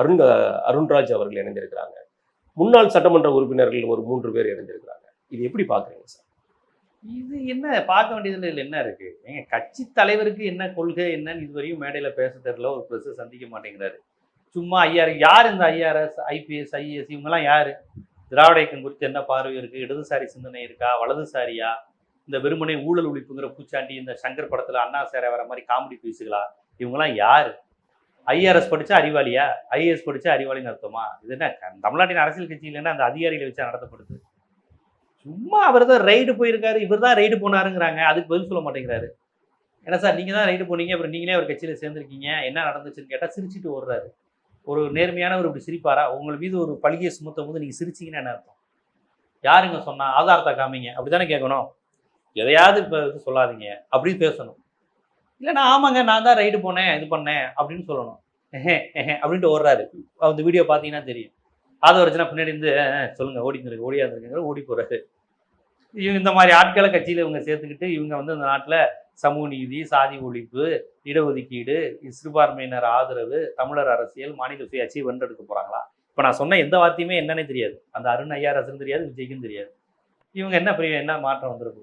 அருண் அருண்ராஜ் அவர்கள் இணைந்திருக்கிறாங்க. முன்னாள் சட்டமன்ற உறுப்பினர்கள் ஒரு மூன்று பேர் இணைந்திருக்கிறாங்க. இது எப்படி பார்க்குறீங்க சார்? இது என்ன பார்க்க வேண்டியதுல என்ன இருக்கு? எங்க கட்சி தலைவருக்கு என்ன கொள்கை என்னன்னு இதுவரையும் மேடையில் பேச தெரியல ஒரு பிரஸ் சந்திக்க மாட்டேங்கிறாரு. சும்மா ஐஆர் யார் இந்த ஐஆர்எஸ் ஐபிஎஸ் ஐஏஎஸ் இவங்கெல்லாம் யாரு? திராவிட இயக்கம் குறித்து என்ன பார்வை இருக்கு? இடதுசாரி சிந்தனை இருக்கா? வலதுசாரியா? இந்த வெறுமனை ஊழல் ஒழிப்புங்கிற பூச்சாண்டி இந்த சங்கர் படத்தில் அண்ணா சேர வர மாதிரி காமெடி பேசுகளா? இவங்கெல்லாம் யாரு? ஐஆர்எஸ் படித்தா அறிவாளியா? ஐஏஎஸ் படித்தா அறிவாளின்னு அர்த்தமா? இது என்ன தமிழ்நாட்டின் அரசியல் கட்சி இல்லைன்னா அந்த அதிகாரிகளை வச்சா நடத்தப்படுது. சும்மா அவர் தான் ரைடு போயிருக்காரு இவர் தான் ரைடு போனாருங்கிறாங்க. அதுக்கு பதில் சொல்ல மாட்டேங்கிறாரு. என்ன சார் நீங்கள் தான் ரைடு போனீங்க அப்புறம் நீங்களே ஒரு கட்சியில் சேர்ந்துருக்கீங்க. என்ன நடந்துச்சுன்னு கேட்டால் சிரிச்சிட்டு ஓடுறாரு. ஒரு நேர்மையானவர் இப்படி சிரிப்பாரா? உங்கள் மீது ஒரு பழியை சுமத்தும் போது நீங்கள் சிரிச்சீங்கன்னா என்ன அர்த்தம்? யாருங்க சொன்னால் ஆதாரத்தை காமிங்க. அப்படி தானே கேட்கணும்? எதையாவது இப்போ இது சொல்லாதீங்க. அப்படின்னு பேசணும். இல்லைன்னா ஆமாங்க நான் தான் ரைடு போனேன் இது பண்ணேன் அப்படின்னு சொல்லணும். ஏஹே எஹே அப்படின்ட்டு ஓடுறாரு. அந்த வீடியோ பார்த்தீங்கன்னா தெரியும். அதை வரைச்சுனா பின்னாடி இருந்து சொல்லுங்க ஓடிந்துருக்கு ஓடியாந்துருக்குங்கிற ஓடி போறாரு. இவங்க இந்த மாதிரி ஆட்களை கட்சியில் இவங்க சேர்த்துக்கிட்டு இவங்க வந்து இந்த நாட்டில் சமூக நீதி சாதி ஒழிப்பு இடஒதுக்கீடு சிறுபான்மையினர் ஆதரவு தமிழர் அரசியல் மாநில சுயாட்சியை வென்றெடுக்க போகிறாங்களா இப்போ நான் சொன்ன எந்த வார்த்தையுமே என்னன்னே தெரியாது. அந்த அருண் ஐயா ரசன் தெரியாது விஜய்க்கும் தெரியாது. இவங்க என்ன பெரிய என்ன மாற்றம் வந்திருக்கு?